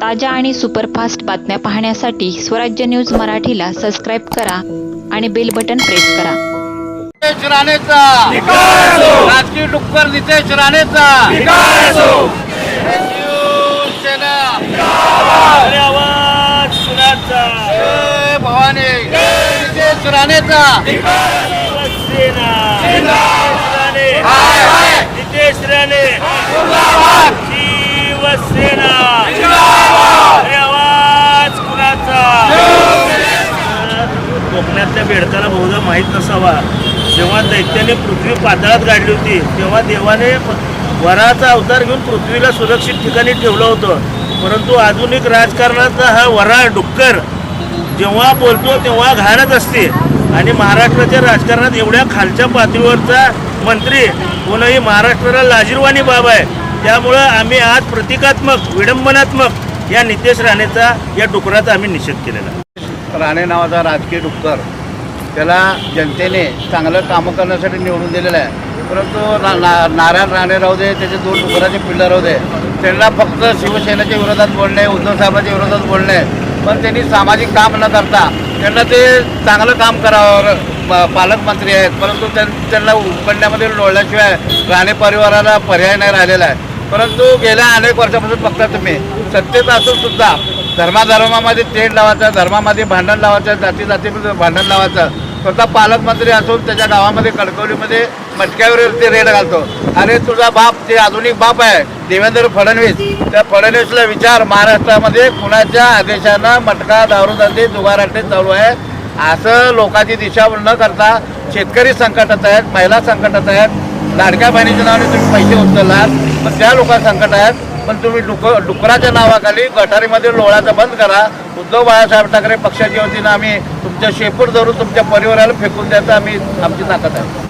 ताज्या आणि सुपरफास्ट बातम्या पाहण्यासाठी स्वराज्य न्यूज मराठीला सबस्क्राईब करा आणि बेल बटन प्रेस करा. नितेश राणेचा. राजकीय डुक्कर नितेश राणेचा. भवानी. नितेश राणेचा शिवसेना राणे नितेश राणे शिवसेना अरे आवाज कुणाचा कोकणातल्या बेडकाला बहुधा माहीत नसावा. जेव्हा दैत्याने पृथ्वी पाताळात गाडली होती तेव्हा देवाने वराचा अवतार घेऊन पृथ्वीला सुरक्षित ठिकाणी ठेवलं होतं. परंतु आधुनिक राजकारणाचा हा वरा डुक्कर जेव्हा बोलतो तेव्हा घाणच असते. आणि महाराष्ट्राच्या राजकारणात एवढ्या खालच्या पातळीवरचा मंत्री कोणही महाराष्ट्राला लाजीरवाणी बाब आहे. त्यामुळं आम्ही आज प्रतिकात्मक विडंबनात्मक या नितेश राणेचा या डुकराचा आम्ही निषेध केलेला राणे नावाचा राजकीय डुक्कर. त्याला जनतेने चांगलं कामं करण्यासाठी निवडून दिलेलं आहे. परंतु ना ना- नारायण राणे राहू दे त्याचे दोन डुकराचे पिल्लर राहू दे. त्यांना फक्त शिवसेनेच्या विरोधात बोलणे उद्धव साहेबांच्या विरोधात बोलणे. पण त्यांनी सामाजिक काम न करता त्यांना ते चांगलं काम करावं. पालकमंत्री आहेत. परंतु त्यां- त्यांना उकडण्यामध्ये लोळल्याशिवाय राणे परिवाराला पर्याय नाही राहिलेला आहे. परंतु गेल्या अनेक वर्षापासून बघता तुम्ही सत्तेत असून सुद्धा धर्माधर्मामध्ये तेढ लावायचं धर्मामध्ये भांडण लावायचं जाती जातीमध्ये भांडण लावायचं स्वतः पालकमंत्री असून त्याच्या गावामध्ये कणकवलीमध्ये मटक्यावर ते रेड घालतो. अरे तुझा बाप ते आधुनिक बाप आहे देवेंद्र फडणवीस. त्या फडणवीसला विचार महाराष्ट्रामध्ये कुणाच्या आदेशानं मटका दारूधंदे जुगाराटे चालू आहे? असं लोकांची दिशा न करता शेतकरी संकटात आहेत महिला संकटात आहेत. लाडक्या बहिणीच्या नावाने तुम्ही पैसे उचललात पण त्या लोक संकट आहेत. पण तुम्ही डुक डुकराच्या नावाखाली गटारीमध्ये लोळाचं बंद करा. उद्धव बाळासाहेब ठाकरे पक्षाच्या वतीनं आम्ही तुमच्या शेपूट धरून तुमच्या परिवाराला फेकून द्यायचं आम्ही आमची ताकद आहे.